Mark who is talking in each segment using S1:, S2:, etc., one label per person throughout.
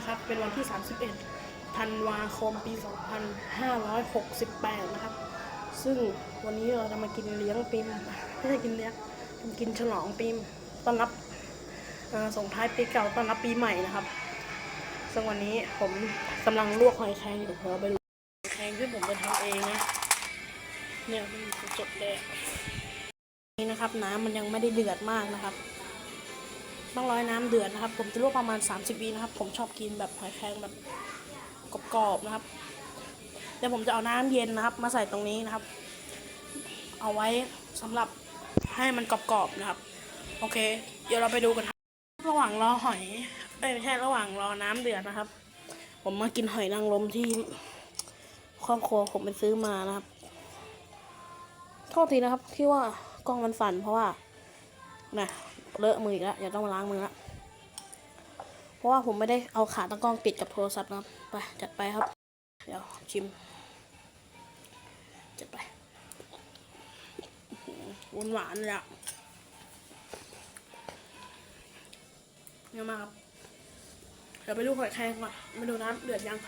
S1: นะครับ เป็นวันที่ 31 ธันวาคมปี 2568 นะครับ ซึ่งวันนี้เราจะมากินเลี้ยงปีมไม่ใช่กินเลี้ยงกินฉลองปีมต้อนรับส่งท้ายปีเก่าต้อนรับปีใหม่นะครับ ซึ่งวันนี้ผมกำลังลวกหอยแครงอยู่เราไปดูหอยแครงที่ผมไปทำเองนะ เนี่ยมันสดเลยนี่นะครับ น้ำมันยังไม่ได้เดือดมากนะครับ ต้องร้อยน้ำเดือดนะครับ ผมจะลวกประมาณ 30วินะครับ ผมชอบกินแบบหอยแครงแบบกรอบๆนะครับเดี๋ยวผมจะเอาน้ำเย็นนะครับ มาใส่ตรงนี้นะครับ เอาไว้สำหรับให้มันกรอบๆนะครับ โอเค เดี๋ยวเราไปดูกันครับระหว่างรอหอยเอ้ยไม่ใช่ระหว่างรอน้ำเดือดนะครับ ผมมากินหอยนางรมที่ครอบครัวผมไปซื้อมานะครับ โทษทีนะครับที่ว่ากล้องมันสั่นเพราะว่านะ เลอะมืออีกแล้วอย่าต้องมาล้างมือละเพราะว่าผมไม่ได้เอาขาตั้งกล้องติดกับโทรศัพท์นะครับไปจัดไปครับ เดี๋ยวชิม จัดไปหวานหวานเลยอะเยอะมากครับ เดี๋ยวไปดูหอยแครงก่อนมาดูน้ำเดือดยัง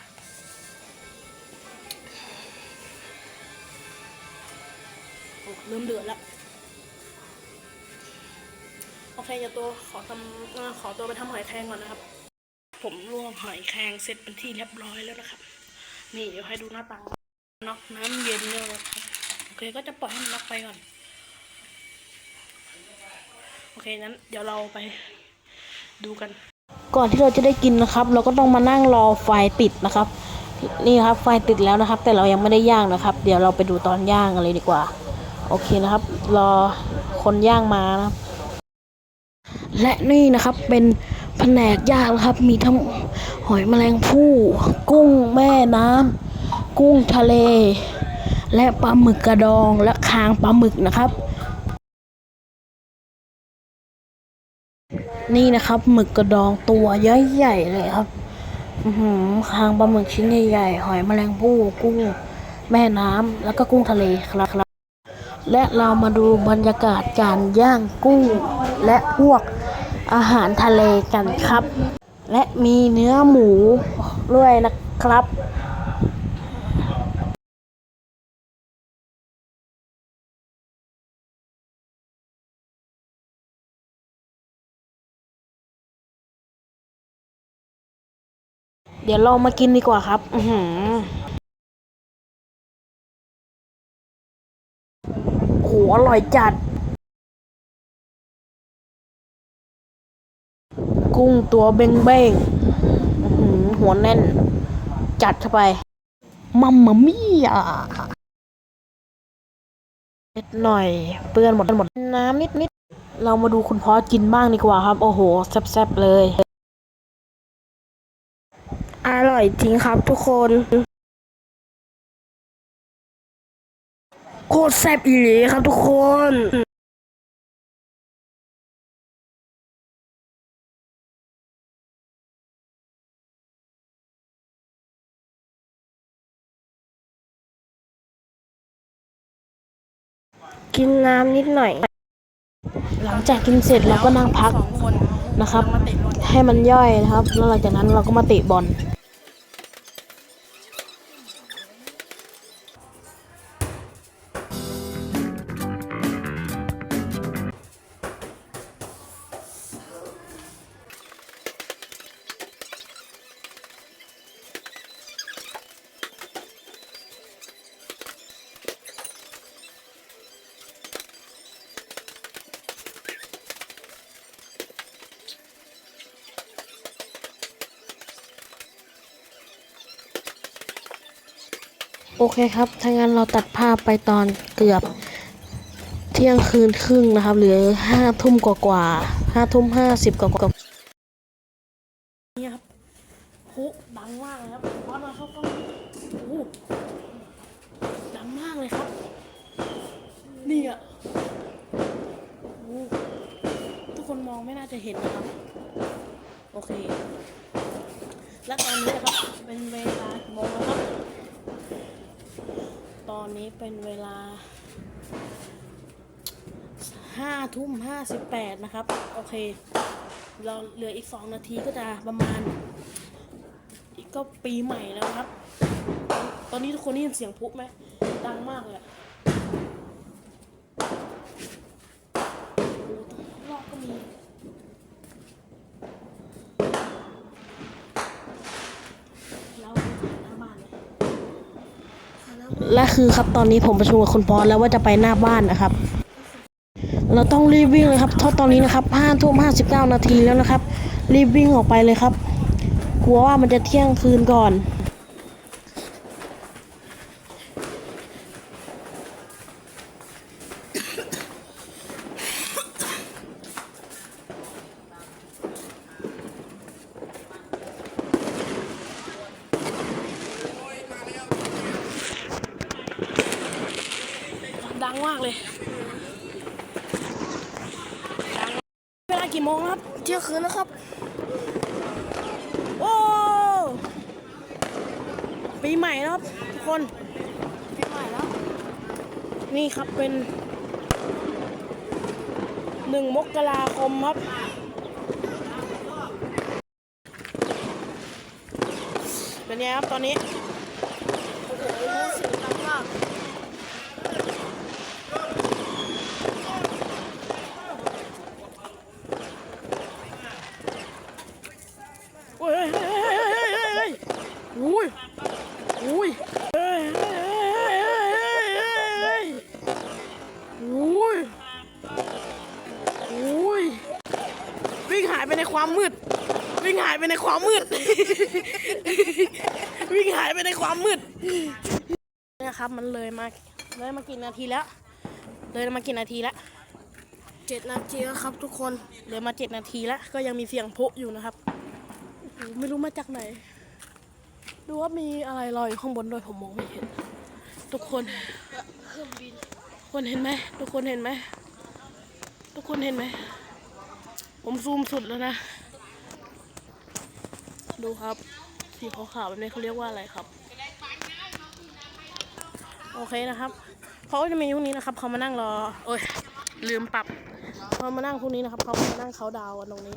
S1: โอ้เริ่มเดือดแล้ว โอเคเดี๋ยวตัวขอทำขอตัวไปทำหอยแครงก่อนนะครับ ผมลวกหอยแครงเสร็จเป็นที่เรียบร้อยแล้วนะครับ นี่เดี๋ยวให้ดูหน้าตาน็อกน้ำเย็นเนี่ยนะครับโอเคก็จะปล่อยให้มันน็อกไปก่อน โอเคนั้นเดี๋ยวเราไปดูกัน ก่อนที่เราจะได้กินนะครับ เราก็ต้องมานั่งรอไฟติดนะครับ นี่ครับไฟติดแล้วนะครับ แต่เรายังไม่ได้ย่างนะครับ เดี๋ยวเราไปดูตอนย่างกันเลยดีกว่า โอเคนะครับ รอคนย่างมานะครับ และนี่นะครับเป็นแผนกย่างนะครับ มีทั้งหอยแมลงภู่กุ้งแม่น้ำกุ้งทะเล และปลาหมึกกระดองและคางปลาหมึกนะครับ นี่นะครับหมึกกระดองตัวใหญ่ๆเลยครับหือคางปลาหมึกชิ้นใหญ่ๆหอยแมลงภู่กุ้งแม่น้ำแล้วก็กุ้งทะเลครับ และเรามาดูบรรยากาศการย่างกุ้งและพวก อาหารทะเลกันครับ และมีเนื้อหมูด้วยนะครับเดี๋ยวเรามากินดีกว่าครับ อือหือโหอร่อยจัด กุ้งตัวเบ้งเบ้งๆอื้อหือหัวแน่น จัดเข้าไป มัมมามี่อะนิดหน่อย เปื้อนหมดหมด น้ำนิดนิดๆเรามาดูคุณพ่อกินบ้างดีกว่าครับ โอ้โห แซ่บๆเลย อร่อยจริงครับทุกคน โคตรแซ่บอีหลีครับทุกคน
S2: กินน้ำนิดหน่อย
S1: หลังจากกินเสร็จเราก็นั่งพักนะครับ ให้มันย่อยนะครับ แล้วหลังจากนั้นเราก็มาเตะบอล โอเคครับ ถ้างั้นเราตัดภาพไปตอนเกือบเที่ยงคืนครึ่งนะครับ หรือห้าทุ่มกว่ากว่าห้าทุ่มห้าสิบกว่ากว่านี่ครับโหดังมากเลยครับพอมาเข้ากล้องโอ้ดังมากเลยครับ นี่อะโอ้ทุกคนมองไม่น่าจะเห็นนะครับ โอเค และตอนนี้นะครับ เป็นเวลากี่โมงแล้วครับ ตอนนี้เป็นเวลาห้าทุ่มห้าสิบแปดนะครับ โอเค เราเหลืออีกสองนาทีก็จะประมาณ อีกก็ปีใหม่แล้วครับ ตอนนี้ทุกคนได้ยินเสียงพลุไหมดังมากเลยอะโอ้ตรงรอบก็มี เราไปหน้าบ้านเลย และคือครับตอนนี้ผมประชุมกับคุณพอแล้วว่าจะไปหน้าบ้านนะครับ เราต้องรีบวิ่งเลยครับเพราะตอนนี้นะครับห้าทุ่มห้าสิบเก้านาทีแล้วนะครับ รีบวิ่งออกไปเลยครับ กลัวว่ามันจะเที่ยงคืนก่อน งมากเลยดังเวลากี่โมงครับ
S2: เที่ยงคืนแล้วครับ
S1: โอ้ปีใหม่แล้วครับทุกคน
S2: ปีใหม่แล้ว
S1: นี่ครับเป็นหนึ่งมกราคมครับเป็นไงครับตอนนี้ ความมืด วิ่งหายไปในความมืด วิ่งหายไปในความมืดเนี่ยครับ มันเลยมาเลยมากี่นาทีแล้ว เลยมากี่นาทีแล้ว
S2: เจ็ดนาทีแล้วครับทุกคน
S1: เลยมาเจ็ดนาทีแล้ว ก็ยังมีเสียงพลุอยู่นะครับโอ้โหไม่รู้มาจากไหน ดูว่ามีอะไรลอยอยู่ข้างบนด้วยผมมองไม่เห็น ทุกคน
S2: เครื่องบิน
S1: คนเห็นไหมทุกคนเห็นไหมทุกคนเห็นไหม ผมซูมสุดแล้วนะ ดูครับ สีขาวๆแบบนี้เขาเรียกว่าอะไรครับ โอเคนะครับเขาจะมีพวกนี้นะครับเขามานั่งรอ โอ้ย ลืมปรับเขามานั่งพวกนี้นะครับเขามานั่งเขาดาวกันตรงนี้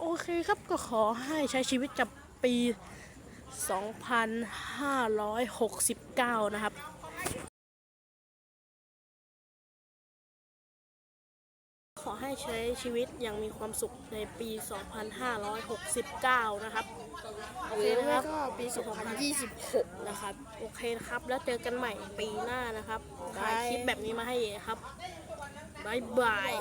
S1: โอเคครับก็ขอให้ใช้ชีวิตกับปี 2,569 นะครับ ให้ใช้ชีวิตอย่างมีความสุขในปี 2,569 นะครับ โอ
S2: ห
S1: เค
S2: รือ
S1: นะค
S2: ไม่
S1: รับ
S2: ก็ปี 2026
S1: นะครับ โอเคนะครับ แล้วเจอกันใหม่ปีหน้านะครับถ่ายคลิปแบบนี้มาให้ครับบายบาย